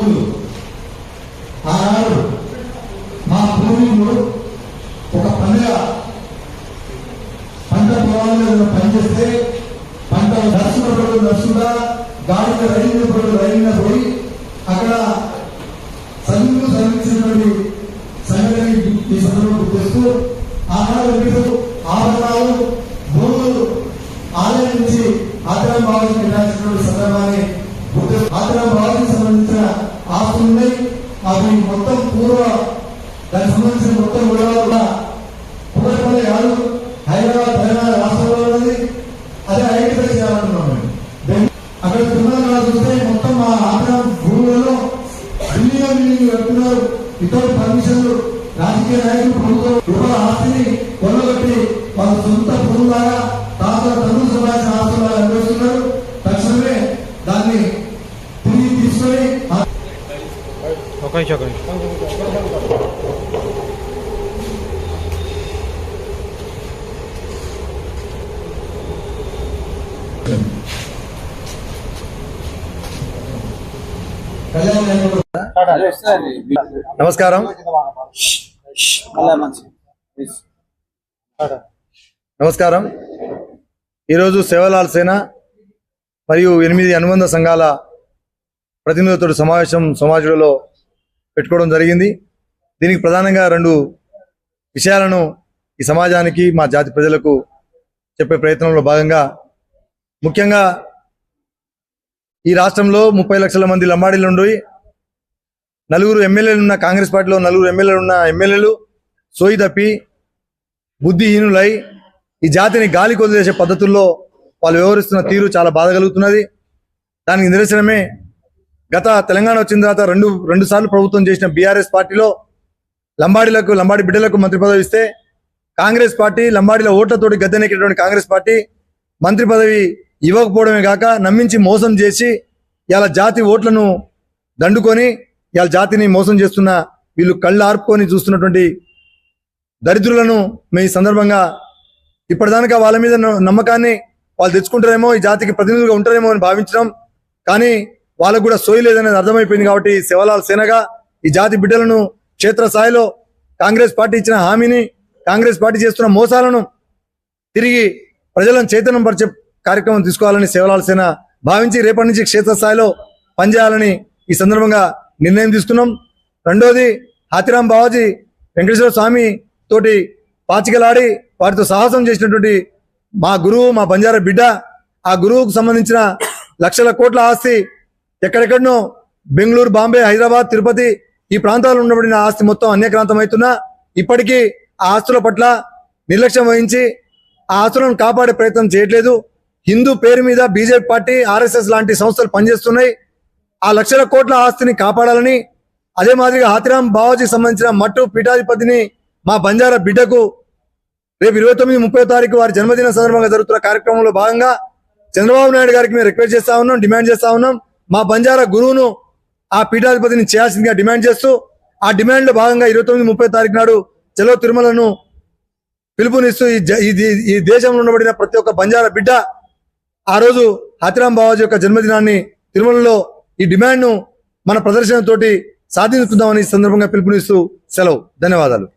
భూములు ఆనాడు మా పూర్వీకులు ఒక పండుగ పంట పొలాల్లో పనిచేస్తే పంట నడుచుకున్నప్పుడు నడుచుగా గాడిలో రైలినప్పుడు రైలిన పోయి అక్కడ చదువుకు చదివించినటువంటి సంఘటన ఈ సందర్భంలో గుర్తిస్తూ ఆనాడు వీరు ఆభరణాలు భూములు ఆలయం నుంచి ఆగ్రహం భావానికి సందర్భాన్ని గుర్తు ఆగ్రహం భావించి ఆస్తులు ఉన్నాయి అవి మొత్తం పూర్వ దానికి సంబంధించిన మొత్తం వివరాలు కూడా పునర్పల్లి కాదు. హైదరాబాద్ తెలంగాణ రాష్ట్రంలో ఉన్నది. అదే ఐడెంటిఫై చేయాలనుకున్నాం మేము. అక్కడ తిరుమల చూస్తే మొత్తం మా ఆంధ్ర భూములలో బిల్లియన్ బిల్లింగ్ కడుతున్నారు ఇతరులు పర్మిషన్లు రాజకీయ నాయకులు ప్రభుత్వం ఆస్తిని కొనగొట్టి వాళ్ళ సొంత భూములాగా ఒక నిమిషం ఒక నిమిషం నమస్కారం నమస్కారం ఈరోజు సేవలాల్ సేన మరియు ఎనిమిది అనుబంధ సంఘాల ప్రతినిధులతో సమావేశం సమాజంలో పెట్టుకోవడం జరిగింది. దీనికి ప్రధానంగా రెండు విషయాలను ఈ సమాజానికి మా జాతి ప్రజలకు చెప్పే ప్రయత్నంలో భాగంగా ముఖ్యంగా ఈ రాష్ట్రంలో ముప్పై లక్షల మంది లంబాడీలు ఉండి నలుగురు ఎమ్మెల్యేలు ఉన్న కాంగ్రెస్ పార్టీలో నలుగురు ఎమ్మెల్యేలు ఉన్న ఎమ్మెల్యేలు సోయి తప్పి బుద్ధిహీనులై ఈ జాతిని గాలి కొదిలేసే పద్ధతుల్లో వాళ్ళు వ్యవహరిస్తున్న తీరు చాలా బాధ కలుగుతున్నది. దానికి నిదర్శనమే గత తెలంగాణ వచ్చిన తర్వాత రెండు రెండు సార్లు ప్రభుత్వం చేసిన బీఆర్ఎస్ పార్టీలో లంబాడీలకు లంబాడి బిడ్డలకు మంత్రి పదవి ఇస్తే కాంగ్రెస్ పార్టీ లంబాడీల ఓట్లతోటి గద్దెనెక్కినటువంటి కాంగ్రెస్ పార్టీ మంత్రి పదవి ఇవ్వకపోవడమే కాక నమ్మించి మోసం చేసి ఇలా జాతి ఓట్లను దండుకొని ఇలా జాతిని మోసం చేస్తున్న వీళ్ళు కళ్ళు ఆర్పుకొని చూస్తున్నటువంటి దరిద్రులను మేము ఈ సందర్భంగా ఇప్పటిదాకా వాళ్ళ మీద న- నమ్మకాన్ని వాళ్ళు తెచ్చుకుంటారేమో ఈ జాతికి ప్రతినిధులుగా ఉంటారేమో అని భావించడం. కానీ వాళ్ళకు కూడా సోయి లేదనేది అర్థమైపోయింది కాబట్టి శివలాల్ సేనగా ఈ జాతి బిడ్డలను క్షేత్రస్థాయిలో కాంగ్రెస్ పార్టీ ఇచ్చిన హామీని కాంగ్రెస్ పార్టీ చేస్తున్న మోసాలను తిరిగి ప్రజలను చైతన్యం పరిచే కార్యక్రమం తీసుకోవాలని సేవలాల్ సేన భావించి రేపటి నుంచి క్షేత్రస్థాయిలో పనిచేయాలని ఈ సందర్భంగా నిర్ణయం తీసుకున్నాం. రెండోది హాతిరాం బావాజీ వెంకటేశ్వర స్వామి తోటి పాచికలాడి వారితో సాహసం చేసినటువంటి మా గురువు మా బంజారా బిడ్డ ఆ గురువుకు సంబంధించిన లక్షల కోట్ల ఆస్తి ఎక్కడెక్కడనో బెంగళూరు బాంబే హైదరాబాద్ తిరుపతి ఈ ప్రాంతాల్లో ఉండబడిన ఆస్తి మొత్తం అన్యక్రాంతం అవుతున్నా ఇప్పటికీ ఆ ఆస్తుల పట్ల నిర్లక్ష్యం వహించి ఆ ఆస్తులను కాపాడే ప్రయత్నం చేయట్లేదు. హిందూ పేరు మీద బీజేపీ పార్టీ ఆర్ఎస్ఎస్ లాంటి సంస్థలు పనిచేస్తున్నాయి. ఆ లక్షల కోట్ల ఆస్తిని కాపాడాలని అదే మాదిరిగా హాతిరామ్ బావాజీకి సంబంధించిన మట్టు పీఠాధిపతిని మా బంజారా బిడ్డకు రేపు ఇరవై తొమ్మిది ముప్పై తారీఖు వారి జన్మదిన సందర్భంగా జరుగుతున్న కార్యక్రమంలో భాగంగా చంద్రబాబు నాయుడు గారికి మేము రిక్వెస్ట్ చేస్తా ఉన్నాం డిమాండ్ చేస్తా ఉన్నాం. మా బంజారా గురువును ఆ పీఠాధిపతిని చేయాల్సిందిగా డిమాండ్ చేస్తూ ఆ డిమాండ్లో భాగంగా ఇరవై తొమ్మిది ముప్పై తారీఖు నాడు చెలో తిరుమలను పిలుపునిస్తూ ఈ ఈ దేశంలో ఉండబడిన ప్రతి ఒక్క బంజారా బిడ్డ ఆ రోజు హతిరామ్ బావాజీ యొక్క జన్మదినాన్ని తిరుమలలో ఈ డిమాండ్ను మన ప్రదర్శనతోటి సాధించుకుందామని ఈ సందర్భంగా పిలుపునిస్తూ సెలవు. ధన్యవాదాలు.